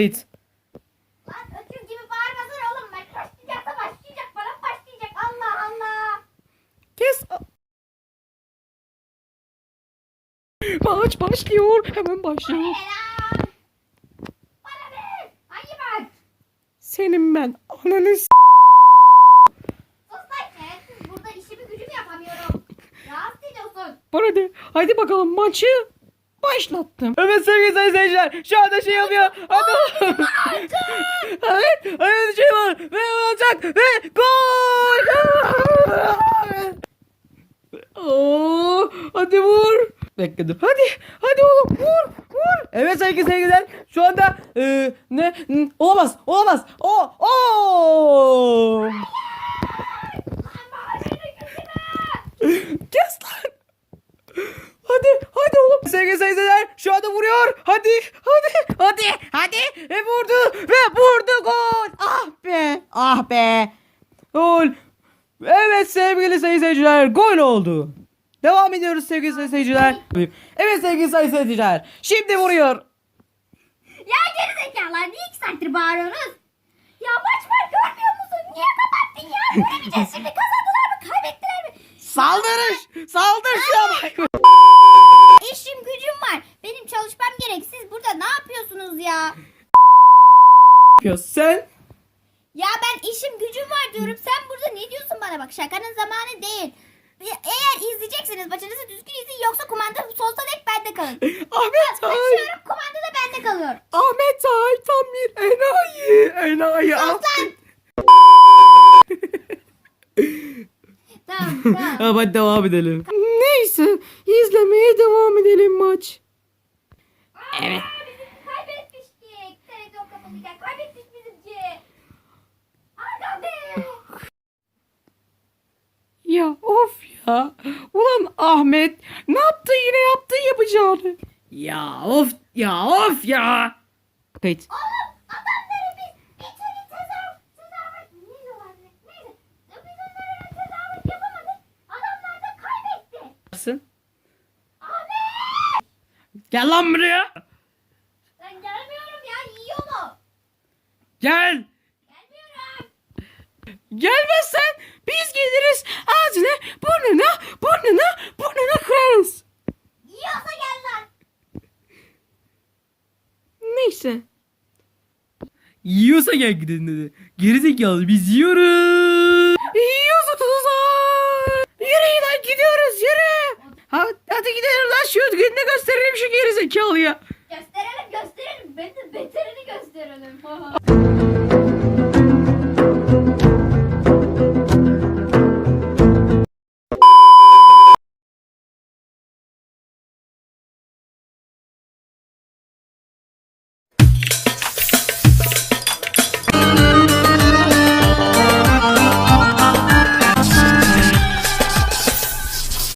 Evet. Lan öküz gibi bağırmasana oğlum. Ben başlayacaksa başlayacak. Bana başlayacak. Allah Allah. Kes. Maç başlıyor. Hemen başlıyor. Helal. Bana ne? Hangi maç? Senin ben ananı s-. Burada işimi gücümü yapamıyorum. Rahatsız ediyorsun. Bana de. Hadi bakalım maçı başlattım. Evet sevgili sayın seyirciler. Şu anda şey yapıyor. Hadi. evet. Evet şey var. Ve olacak. Ve gol. Oo, hadi vur. Bekle dur. Hadi. Hadi oğlum vur. Vur. Evet sevgili seyirciler. Şu anda e, ne? N- Olamaz. Olamaz. O. O. Kes lan. Hadi oğlum. Sevgili seyirciler şu anda vuruyor. Hadi hadi hadi hadi. Ve vurdu ve vurdu gol. Ah be ah be. Gol. Evet sevgili seyirciler gol oldu. Devam ediyoruz sevgili seyirciler. Evet sevgili seyirciler. Şimdi vuruyor. Ya geri zekalar niye iki saattir bağırıyorsunuz? Ya maç var görmüyor musun? Niye kapattın ya? Göremeyeceğiz şimdi. Kazandılar mı? Kaybettiler mi? Saldırış. Saldır şu an. İşim gücüm var. Benim çalışmam gerek. Siz burada ne ya? Sen Ya ben işim gücüm var diyorum. Sen burada ne diyorsun bana bak şakanın zamanı değil. Eğer izleyecekseniz maçınızı düzgün izleyin yoksa kumanda sonsuza dek bende kalın. Ahmet Ay. Açıyorum kumanda da bende kalıyor. Ahmet Ay tam bir enayi. Enayi. Sus lan. Tamam tamam. Hadi devam edelim. Neyse izlemeye devam edelim maç. Evet. Ulan Ahmet ne yaptı yine yaptı yapacağını. Ya of ya of ya. Kayıt. Oğlum adamları biz bir türlü tezahür, tezahürat ne diyorlar ne? Neyse. Biz onlara tezahürat yapamadık. Adamlar da kaybetti. Nasılsın? Ahmet! Gel lan buraya. Ben gelmiyorum ya yiyor mu? Gel. Gelmiyorum. Gelmezsen biz geliriz ağzına burnuna burnuna burnuna kırarız. Yiyorsa gel lan. Neyse. Yiyorsa gel gidelim dedi. Gerizekalı biz yiyoruz. Yiyorsunuz ha. Yürüyün lan gidiyoruz yürü. Ha, hadi gidelim lan şu gününü gösterelim şu gerizekalıyı. Gösterelim gösterelim. Ben de beterini gösterelim.